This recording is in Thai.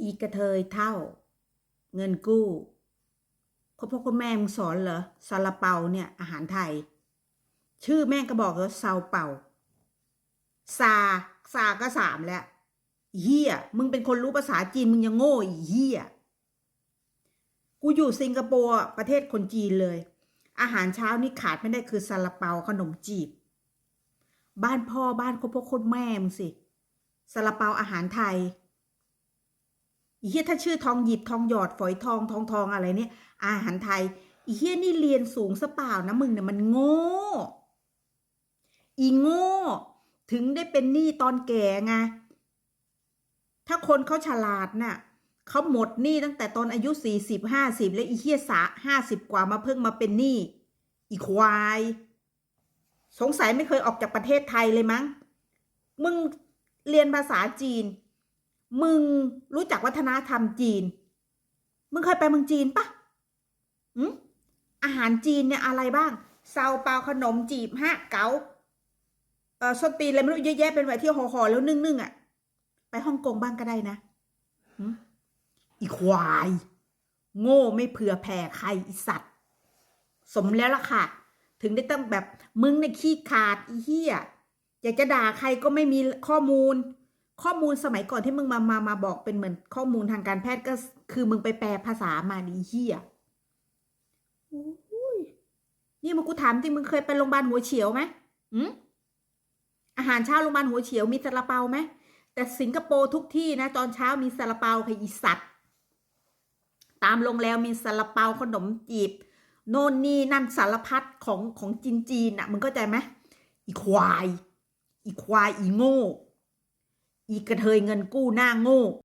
อีกระเทยเท่า เงินกู้คุณพ่อคุณแม่มึงสอนเหรอซาลาเปาเนี่ยอาหารไทย ชื่อแม่งก็บอกแล้วซาเปาซาซาก็สามแล้วเฮียมึงเป็นคนรู้ภาษาจีนมึงยังโง่อีเฮียกูอยู่สิงคโปร์ประเทศคนจีนเลย อาหารเช้านี่ขาดไม่ได้คือซาลาเปาขนมจีบ บ้านพ่อบ้านคุณพ่อคุณแม่มึงสิซาลาเปาอาหารไทย เฮียถ้าชื่อทองหยิบทองหยอดฝอยทองทองทองอะไรเนี่ย อาหารไทยอีเฮียนี่เรียนสูงสเปล่านะมึงเนี่ยมันโง่อีโง่ถึงได้เป็นหนี้ตอนแก่ไงถ้าคนเขาฉลาดน่ะเขาหมดหนี้ตั้งแต่ตอนอายุสี่สิบห้าสิบแล้วอีเฮียสาห้าสิบกว่ามาเพิ่งมาเป็นหนี้อีควาย สงสัยไม่เคยออกจากประเทศไทยเลยมั้ง มึงเรียนภาษาจีน มึงรู้จักวัฒนธรรมจีน มึงเคยไปเมืองจีนปะอืมอาหารจีนเนี่ยอะไรบ้างซาเปาขนมจีบฮะเกาเออสนตีนอะไรไม่รู้เยอะแยะเป็นแบบที่ห่อๆแล้วนึ่งๆอะ ไปฮ่องกงบ้างก็ได้นะอีควาย โง่ไม่เผื่อแผ่ใครอีสัตว์ สมแล้วล่ะค่ะ ถึงได้ต้องแบบมึงในขี้ขาดอีเหี้ยอยากจะด่าใครก็ไม่มีข้อมูล ข้อมูลสมัยก่อนที่มึงมามามาบอกเป็นเหมือนข้อมูลทางการแพทย์ก็คือมึงไปแปลภาษามาดีเหี้ยโอ้ยนี่มึงกูถามจริงมึงเคยไปโรงพยาบาลหัวเฉียวไหมอืมอาหารเช้าโรงพยาบาลหัวเฉียวมีซาลาเปาไหมแต่สิงคโปร์ทุกที่นะตอนเช้ามีซาลาเปาค่ะอีสัตว์ตามโรงแรมมีซาลาเปาขนมจีบ โน่นนี่นั่นสารพัดของของจีนจีนๆอะมึงเข้าใจไหมอีควาย อีควายอีโง่ อีกระเทยเงินกู้หน้าโง่